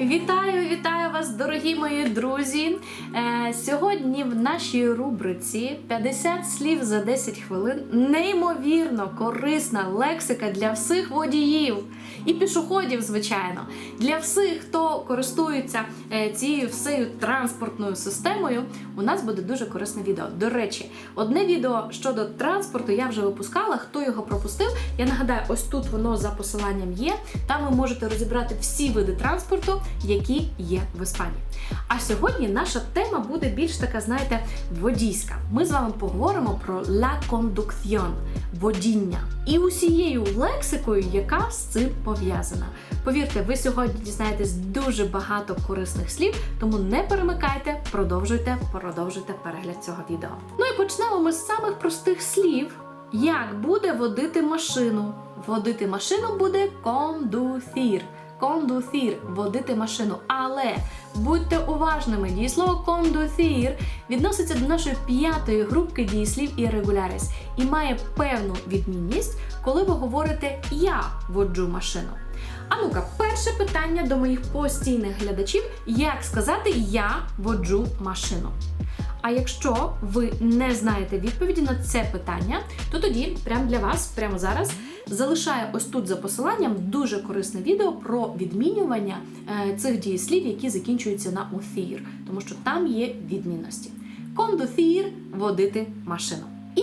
Вітаю, вітаю вас, дорогі мої друзі! Е, сьогодні в нашій рубриці 50 слів за 10 хвилин. Неймовірно корисна лексика для всіх водіїв і пішоходів, звичайно, для всіх, хто користується е, цією всею транспортною системою. У нас буде дуже корисне відео. До речі, одне відео щодо транспорту я вже випускала. Хто його пропустив? Я нагадаю, ось тут воно за посиланням є. Там ви можете розібрати всі види транспорту, які є в Іспанії. А сьогодні наша тема буде більш така, знаєте, водійська. Ми з вами поговоримо про la conducción – водіння і усією лексикою, яка з цим пов'язана. Повірте, ви сьогодні дізнаєтесь дуже багато корисних слів, тому не перемикайте, продовжуйте, продовжуйте перегляд цього відео. Ну і почнемо ми з самих простих слів. Як буде водити машину? Водити машину буде кондуцір. Кондуцір водити машину. Але будьте уважними, дієслово кондуфір відноситься до нашої п'ятої групки дієслів і регуляріс і має певну відмінність, коли ви говорите Я воджу машину. А ну-ка, перше питання до моїх постійних глядачів: як сказати Я воджу машину? А якщо ви не знаєте відповіді на це питання, то тоді прямо для вас, прямо зараз, залишаю ось тут за посиланням дуже корисне відео про відмінювання е, цих дієслів, які закінчуються на уфір, тому що там є відмінності. Кондуцір водити машину. І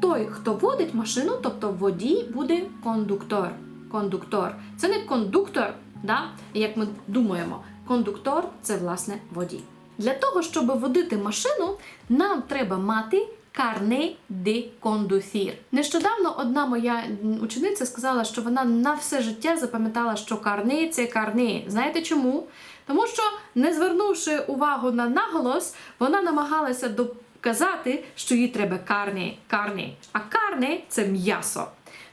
той, хто водить машину, тобто водій, буде кондуктор. Кондуктор. Це не кондуктор, да? як ми думаємо. Кондуктор це власне водій. Для того, щоб водити машину, нам треба мати карне де кондуцір. Нещодавно одна моя учениця сказала, що вона на все життя запам'ятала, що карне це карне. Знаєте чому? Тому що, не звернувши увагу на наголос, вона намагалася доказати, що їй треба карне, карне. А карне це м'ясо.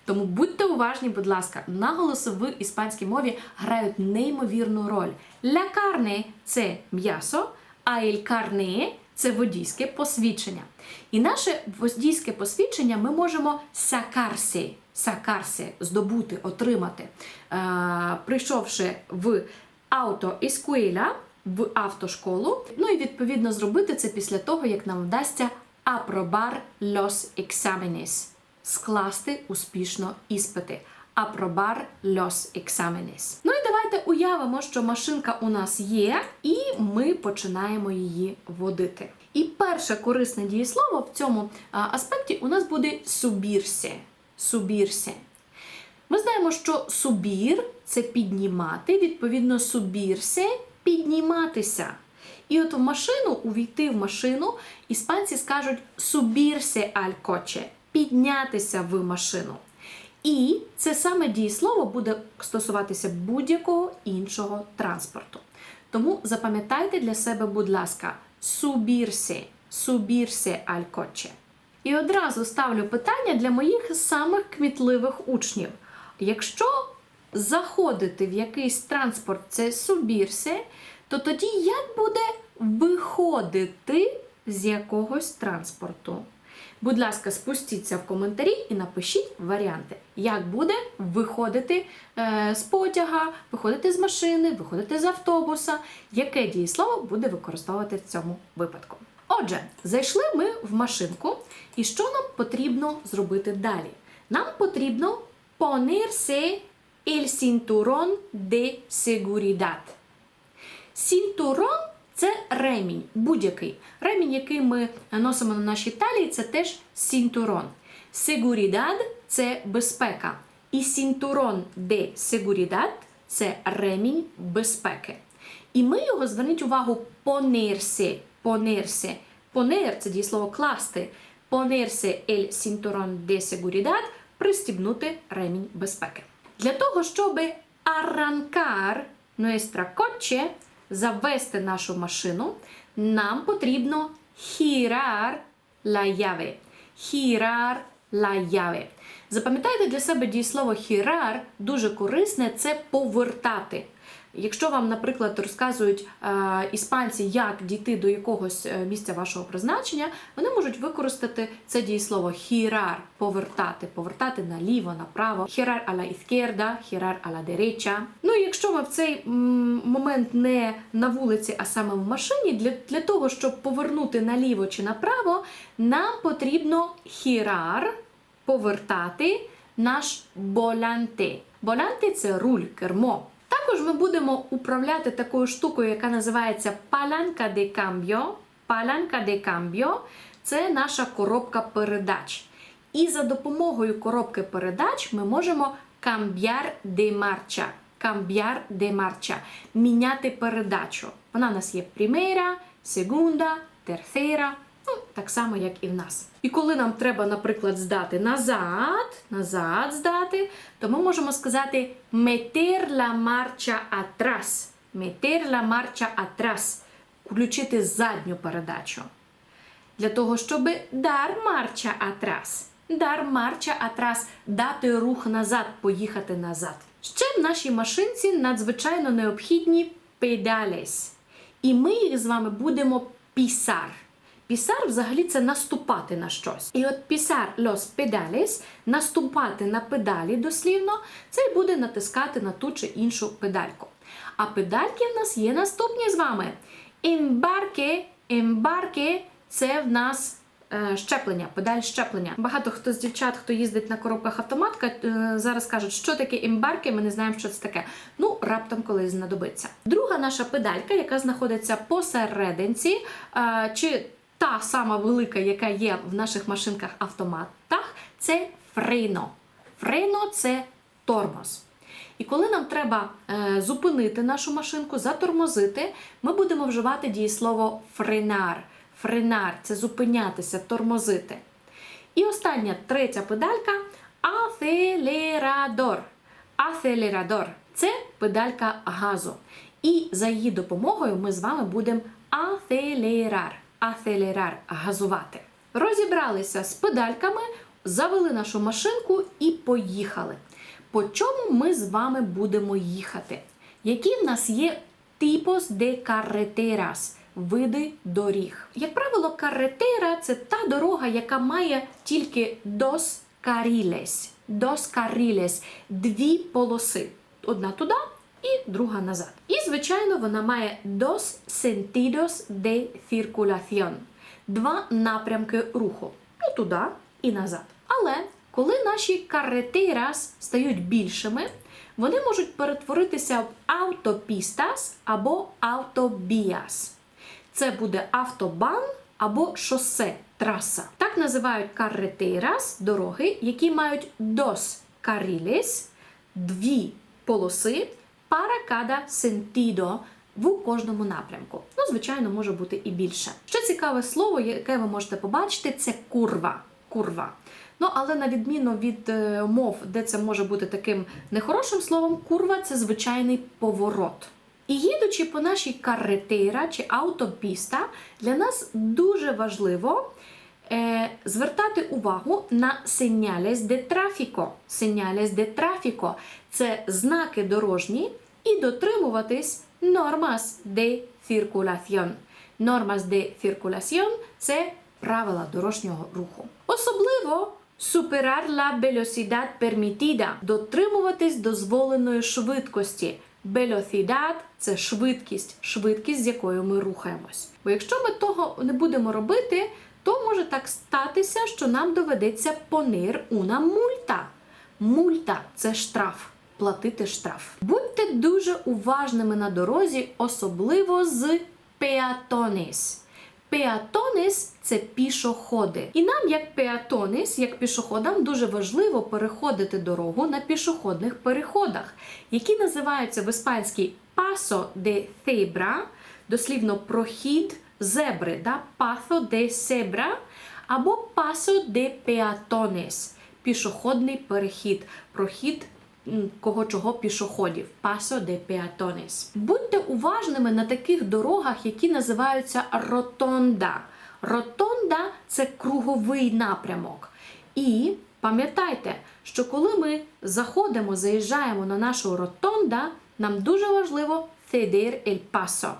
Тому будьте уважні, будь ласка, наголоси в іспанській мові грають неймовірну роль. Ля карне це м'ясо, а ель карне це водійське посвідчення. І наше водійське посвідчення ми можемо сакарсі, сакарсі, здобути, отримати, е, прийшовши в автоіскуеля, в автошколу. Ну і відповідно зробити це після того, як нам вдасться aprobar los exámenes скласти успішно іспити. Aprobar los exámenes. Ну і давайте уявимо, що машинка у нас є, і ми починаємо її водити. І перше корисне дієслово в цьому аспекті у нас буде субірсе. Субірсе. Ми знаємо, що субір це піднімати, відповідно, субірсе підніматися. І от в машину, увійти в машину, іспанці скажуть субірсе аль коче піднятися в машину. І це саме дієслово буде стосуватися будь-якого іншого транспорту. Тому запам'ятайте для себе, будь ласка, субірсе, субірсе аль коче. І одразу ставлю питання для моїх самих кмітливих учнів. Якщо заходити в якийсь транспорт, це субірсе, то тоді як буде виходити з якогось транспорту? Будь ласка, спустіться в коментарі і напишіть варіанти, як буде виходити е, з потяга, виходити з машини, виходити з автобуса, яке дієслово буде використовувати в цьому випадку. Отже, зайшли ми в машинку, і що нам потрібно зробити далі? Нам потрібно ponerse el cinturón de seguridad. Cinturón це ремінь, будь-який. Ремінь, який ми носимо на нашій талії, це теж сінтурон. Seguridad – це безпека. І сінтурон де seguridad – це ремінь безпеки. І ми його, зверніть увагу, ponerse. Ponerse. Poner – це дієслово класти. Ponerse el cinturón de seguridad – пристібнути ремінь безпеки. Для того, щоб arrancar nuestra coche – завести нашу машину, нам потрібно girar la llave. Girar la llave. Запам'ятайте для себе дієслово girar дуже корисне це повертати. Якщо вам, наприклад, розказують е, іспанці, як дійти до якогось е, місця вашого призначення, вони можуть використати це дієслово хірар повертати, повертати наліво, направо, хірар а ла ізкерда, хірар а ла дереча. Ну і якщо ми в цей момент не на вулиці, а саме в машині, для, для того, щоб повернути наліво чи направо, нам потрібно хірар повертати наш болянте. Болянте це руль, кермо. Також ми будемо управляти такою штукою, яка називається паланка де камбіо. Паланка де камбіо це наша коробка передач. І за допомогою коробки передач ми можемо камб'яр де марча. Камб'яр де марча. Міняти передачу. Вона в нас є primera, segunda, tercera, ну, так само, як і в нас. І коли нам треба, наприклад, здати назад, назад здати, то ми можемо сказати meter la marcha atrás. Meter la marcha atrás. Включити задню передачу. Для того, щоб дар марча атрас. Дар марча атрас дати рух назад, поїхати назад. Ще в нашій машинці надзвичайно необхідні педалес. І ми їх з вами будемо пісар. Пісар взагалі це наступати на щось. І от пісар los pedales, наступати на педалі дослівно, це й буде натискати на ту чи іншу педальку. А педальки в нас є наступні з вами. Ембарке, ембарке це в нас е, щеплення, педаль щеплення. Багато хто з дівчат, хто їздить на коробках автоматка, е, зараз кажуть, що таке ембарки, ми не знаємо, що це таке. Ну, раптом колись знадобиться. Друга наша педалька, яка знаходиться посерединці, е, чи та сама велика, яка є в наших машинках автоматах, це фрейно. Фрейно це тормоз. І коли нам треба е, зупинити нашу машинку, затормозити, ми будемо вживати дієслово френар. Френар це зупинятися, тормозити. І остання третя педалька ацелерадор. Ацелерадор це педалька газу. І за її допомогою ми з вами будемо ацелерар. Ацелерар газувати. Розібралися з педальками, завели нашу машинку і поїхали. По чому ми з вами будемо їхати? Які в нас є tipos de carreteras, види доріг? Як правило, каретера це та дорога, яка має тільки dos carriles. Dos carriles – дві полоси. Одна туди і друга назад. І, звичайно, вона має dos sentidos de circulación. Два напрямки руху. Ну, туди і назад. Але коли наші каретерас стають більшими, вони можуть перетворитися в автопістас або автобіас. Це буде автобан або шосе, траса. Так називають каретерас дороги, які мають dos carriles, дві полоси, para cada sentido в кожному напрямку. Ну, звичайно, може бути і більше. Ще цікаве слово, яке ви можете побачити, це курва. Курва. Ну, але на відміну від е, мов, де це може бути таким нехорошим словом, курва це звичайний поворот. І їдучи по нашій каретера чи автопіста, для нас дуже важливо звертати увагу на señales de tráfico. Señales de tráfico – це знаки дорожні і дотримуватись normas de circulación. Normas de circulación – це правила дорожнього руху. Особливо superar la velocidad permitida – дотримуватись дозволеної швидкості. Velocidad – це швидкість, швидкість, з якою ми рухаємось. Бо якщо ми того не будемо робити, то може так статися, що нам доведеться понир una мульта. Мульта це штраф. Платити штраф. Будьте дуже уважними на дорозі, особливо з пеатонис. Пеатонис це пішоходи. І нам, як пеатонис, як пішоходам, дуже важливо переходити дорогу на пішохідних переходах, які називаються в іспанській paso de cebra, дослівно прохід зебри, да? paso de cebra, або paso de peatones, пішохідний перехід, прохід кого чого пішоходів. Paso de peatones. Будьте уважними на таких дорогах, які називаються ротонда. Ротонда це круговий напрямок. І пам'ятайте, що коли ми заходимо, заїжджаємо на нашу ротонда, нам дуже важливо ceder el paso.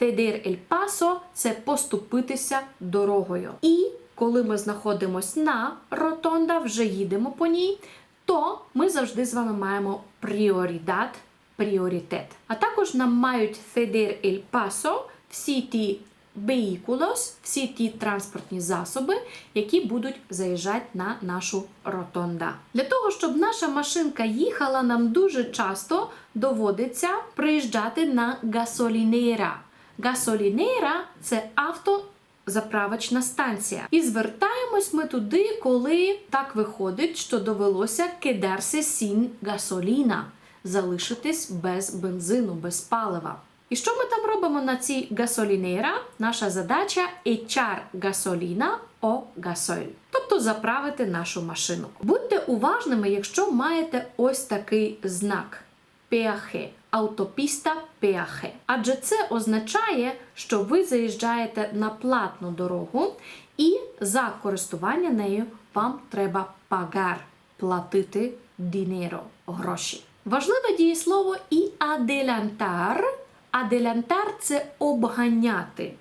Ceder el paso – це поступитися дорогою. І коли ми знаходимося на ротонда, вже їдемо по ній, то ми завжди з вами маємо пріоритет, пріоритет. А також нам мають ceder el paso всі ті vehículos, всі ті транспортні засоби, які будуть заїжджати на нашу ротонда. Для того, щоб наша машинка їхала, нам дуже часто доводиться приїжджати на гасолінера. Гасолінера це авто. Заправочна станція. І звертаємось ми туди, коли так виходить, що довелося кидарся сін гасоліна, залишитись без бензину, без палива. І що ми там робимо на цій гасолінера? Наша задача echar gasolina о газоль, тобто заправити нашу машину. Будьте уважними, якщо маєте ось такий знак пеахе, автопіста пеахе. Адже це означає, що ви заїжджаєте на платну дорогу, і за користування нею вам треба пагар платити дінеро гроші. Важливе дієслово і аделянтар. Аделянтар це обганяти.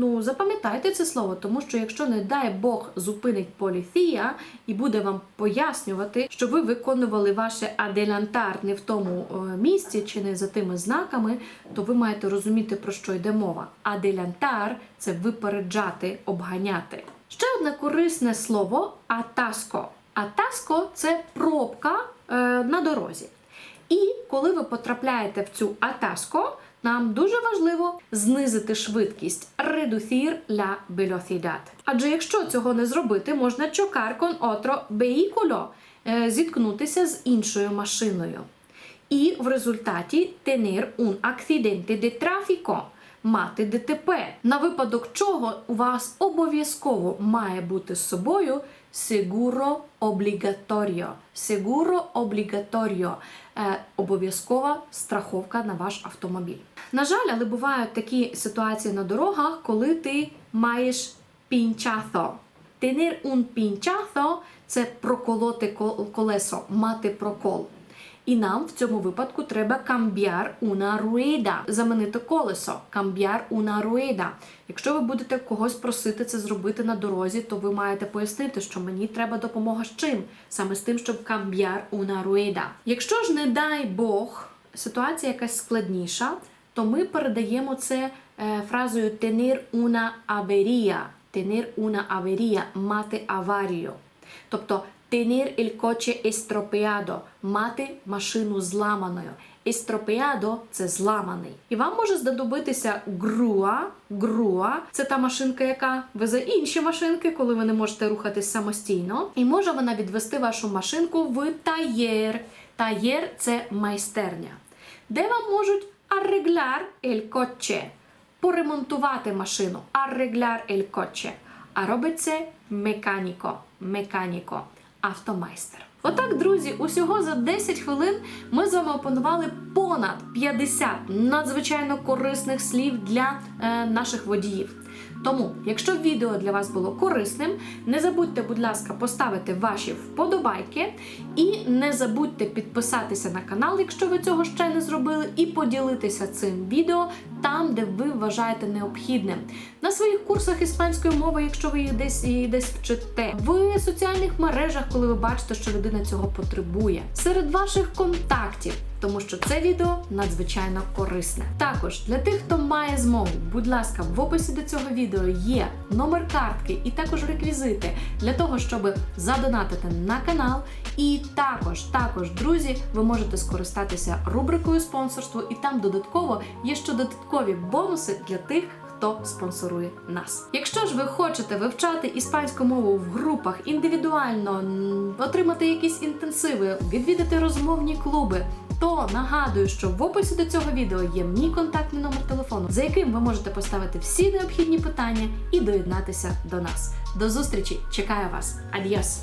Ну, запам'ятайте це слово, тому що якщо, не дай Бог, зупинить поліція і буде вам пояснювати, що ви виконували ваше аделянтар не в тому е, місці чи не за тими знаками, то ви маєте розуміти, про що йде мова. Аделянтар це випереджати, обганяти. Ще одне корисне слово атаско. Атаско це пробка е, на дорозі. І коли ви потрапляєте в цю атаско, нам дуже важливо знизити швидкість reducir la velocidad. Адже якщо цього не зробити, можна chocar con otro vehículo, е, зіткнутися з іншою машиною. І в результаті tener un accidente de tráfico, мати ДТП, на випадок чого у вас обов'язково має бути з собою seguro obligatorio. Seguro obligatorio е, обов'язкова страховка на ваш автомобіль. На жаль, але бувають такі ситуації на дорогах, коли ти маєш пінчато. Tener un pinchazo – це проколоти колесо, мати прокол. І нам в цьому випадку треба cambiar una rueda, замінити колесо, cambiar una rueda. Якщо ви будете когось просити це зробити на дорозі, то ви маєте пояснити, що мені треба допомога з чим? Саме з тим, щоб cambiar una rueda. Якщо ж, не дай Бог, ситуація якась складніша, то ми передаємо це е, фразою tener una avería. Tener una avería – мати аварію. Тобто tener el coche estropeado – мати машину зламаною. Estropeado – це зламаний. І вам може знадобитися груа. Груа – це та машинка, яка везе інші машинки, коли ви не можете рухатись самостійно. І може вона відвести вашу машинку в таєр. Таєр – це майстерня, де вам можуть arreglar el coche – поремонтувати машину. Arreglar el coche. А робить це меканіко. Меканіко. Автомайстер. Отак, друзі, усього за 10 хвилин ми з вами опанували понад 50 надзвичайно корисних слів для е, наших водіїв. Тому, якщо відео для вас було корисним, не забудьте, будь ласка, поставити ваші вподобайки і не забудьте підписатися на канал, якщо ви цього ще не зробили, і поділитися цим відео там, де ви вважаєте необхідним. На своїх курсах іспанської мови, якщо ви їх десь і десь вчите, в соціальних мережах, коли ви бачите, що людина цього потребує, серед ваших контактів. Тому що це відео надзвичайно корисне. Також для тих, хто має змогу, будь ласка, в описі до цього відео є номер картки і також реквізити для того, щоб задонатити на канал. І також, також, друзі, ви можете скористатися рубрикою спонсорство, і там додатково є ще додаткові бонуси для тих. Хто спонсорує нас? Якщо ж ви хочете вивчати іспанську мову в групах індивідуально, отримати якісь інтенсиви, відвідати розмовні клуби, то нагадую, що в описі до цього відео є мій контактний номер телефону, за яким ви можете поставити всі необхідні питання і доєднатися до нас. До зустрічі! Чекаю вас! Адіос!